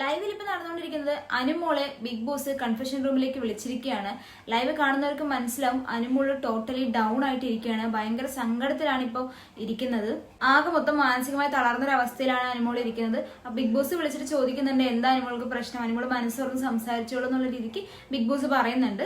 ലൈവിൽ ഇപ്പൊ നടന്നുകൊണ്ടിരിക്കുന്നത് അനുമോളെ ബിഗ് ബോസ് കൺഫെഷൻ റൂമിലേക്ക് വിളിച്ചിരിക്കുകയാണ്. ലൈവ് കാണുന്നവർക്ക് മനസ്സിലാവും അനുമോൾ ടോട്ടലി ഡൗൺ ആയിട്ട് ഇരിക്കുകയാണ് ഭയങ്കര സങ്കടത്തിലാണ് ഇപ്പോൾ ഇരിക്കുന്നത്. ആകെ മൊത്തം മാനസികമായി തളർന്ന ഒരു അവസ്ഥയിലാണ് അനുമോൾ ഇരിക്കുന്നത്. ബിഗ് ബോസ് വിളിച്ചിട്ട് ചോദിക്കുന്നുണ്ട് എന്താ അനുമോൾക്ക് പ്രശ്നം? അനുമോൾ മനസ്സോർന്ന് സംസാരിച്ചോളൂ എന്നുള്ള രീതിക്ക് ബിഗ് ബോസ് പറയുന്നുണ്ട്.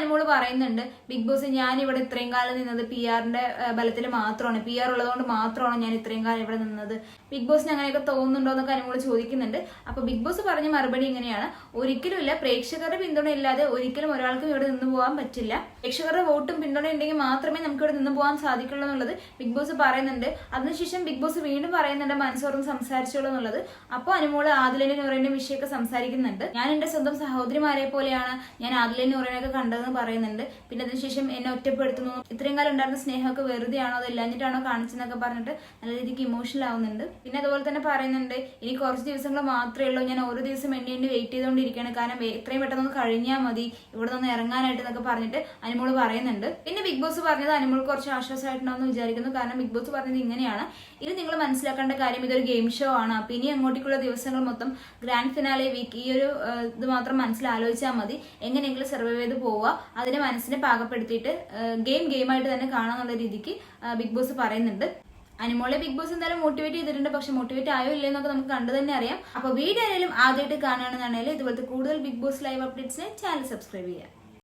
അനുമോൾ പറയുന്നുണ്ട് ബിഗ് ബോസ് ഞാൻ ഇവിടെ ഇത്രയും കാലം നിന്നത് പി ആറിന്റെ ബലത്തിൽ മാത്രമാണ്. പി ആർ ഉള്ളതുകൊണ്ട് മാത്രമാണ് ഞാൻ ഇത്രയും കാലം ഇവിടെ നിന്നത്. ബിഗ് ബോസിന് അങ്ങനെയൊക്കെ തോന്നുന്നുണ്ടോ എന്നൊക്കെ അനുമോൾ ചോദിക്കുന്നുണ്ട്. അപ്പൊ ബിഗ് ബോസ് പറഞ്ഞ മറുപടി ഇങ്ങനെയാണ്. ഒരിക്കലും ഇല്ല. പ്രേക്ഷകരുടെ പിന്തുണ ഇല്ലാതെ ഒരിക്കലും ഒരാൾക്കും ഇവിടെ നിന്ന് പോകാൻ പറ്റില്ല. പ്രേക്ഷകരുടെ വോട്ടും പിന്തുണ ഉണ്ടെങ്കിൽ മാത്രമേ നമുക്ക് ഇവിടെ നിന്ന് പോകാൻ സാധിക്കുള്ളൂ എന്നുള്ളത് ബിഗ് ബോസ് പറയുന്നുണ്ട്. അതിനുശേഷം ബിഗ് ബോസ് വീണ്ടും പറയുന്നുണ്ട് മനസ്സോറും സംസാരിച്ചോളൂ എന്നുള്ളത്. അപ്പോൾ അനുമോൾ ആദിലിനെ നൂറിന്റെ വിഷയമൊക്കെ സംസാരിക്കുന്നുണ്ട്. ഞാൻ എന്റെ സ്വന്തം സഹോദരിമാരെ പോലെയാണ്. ഞാൻ ആദിലിന്റെ നൂറിനൊക്കെ കണ്ടതെന്ന് പറയുന്നുണ്ട്. പിന്നെ അതിനുശേഷം എന്നെ ഒറ്റപ്പെടുത്തുന്നു. ഇത്രയും കാലം ഉണ്ടായിരുന്ന സ്നേഹമൊക്കെ വെറുതെയാണോ? അത് ഇല്ലാഞ്ഞിട്ടാണോ കാണിച്ചെന്നൊക്കെ പറഞ്ഞിട്ട് നല്ല രീതിക്ക് ഇമോഷണൽ ആവുന്നുണ്ട്. പിന്നെ അതുപോലെ തന്നെ പറയുന്നുണ്ട് ഇനി കുറച്ച് ദിവസങ്ങൾ മാത്രമേ ഉള്ളൂ. ഞാൻ ഓരോ ദിവസം എണ്ണി എണ്ണി വെയിറ്റ് ചെയ്തുകൊണ്ടിരിക്കുകയാണ്. കാരണം എത്രയും പെട്ടെന്ന് കഴിഞ്ഞാൽ മതി. ഇവിടെ നിന്ന് ഇറങ്ങാനായിട്ട് എന്നൊക്കെ പറഞ്ഞിട്ട് അനുമോൾ പറയുന്നുണ്ട്. പിന്നെ ബിഗ് ബോസ് പറഞ്ഞത് അനുമോൾ കുറച്ച് ആശ്വാസമായിട്ടുണ്ടാവും വിചാരിക്കുന്നു. കാരണം ബിഗ് ബോസ് പറഞ്ഞത് ഇങ്ങനെയാണ്. ഇത് നിങ്ങൾ മനസ്സിലാക്കേണ്ട കാര്യം ഇതൊരു ഗെയിം ഷോ ആണ്. അപ്പൊ ഇനി അങ്ങോട്ടേക്കുള്ള ദിവസങ്ങൾ മൊത്തം ഗ്രാൻഡ് ഫിനാലെ വീക്ക് ഈ ഒരു ഇത് മാത്രം മനസ്സിൽ ആലോചിച്ചാൽ മതി. എങ്ങനെയെങ്കിലും സർവൈവ് ചെയ്ത് പോവുക. അതിനെ മനസ്സിനെ പാകപ്പെടുത്തിയിട്ട് ഗെയിം ഗെയിമായിട്ട് തന്നെ കാണാന്നുള്ള രീതിക്ക് ബിഗ് ബോസ് പറയുന്നുണ്ട്. അനുമോളെ ബിഗ് ബോസ് എന്തായാലും മോട്ടിവേറ്റ് ചെയ്തിട്ടുണ്ട്. പക്ഷെ മോട്ടിവേറ്റ് ആയോ ഇല്ലയോ എന്നൊക്കെ നമുക്ക് കണ്ടു തന്നെ അറിയാം. അപ്പോൾ വീഡിയോ ആയാലും ആദ്യമായിട്ട് കാണുകയാണെന്നുണ്ടെങ്കിൽ ഇതുപോലത്തെ കൂടുതൽ ബിഗ് ബോസ് ലൈവ് അപ്ഡേറ്റ്സിന് ചാനൽ സബ്സ്ക്രൈബ് ചെയ്യാം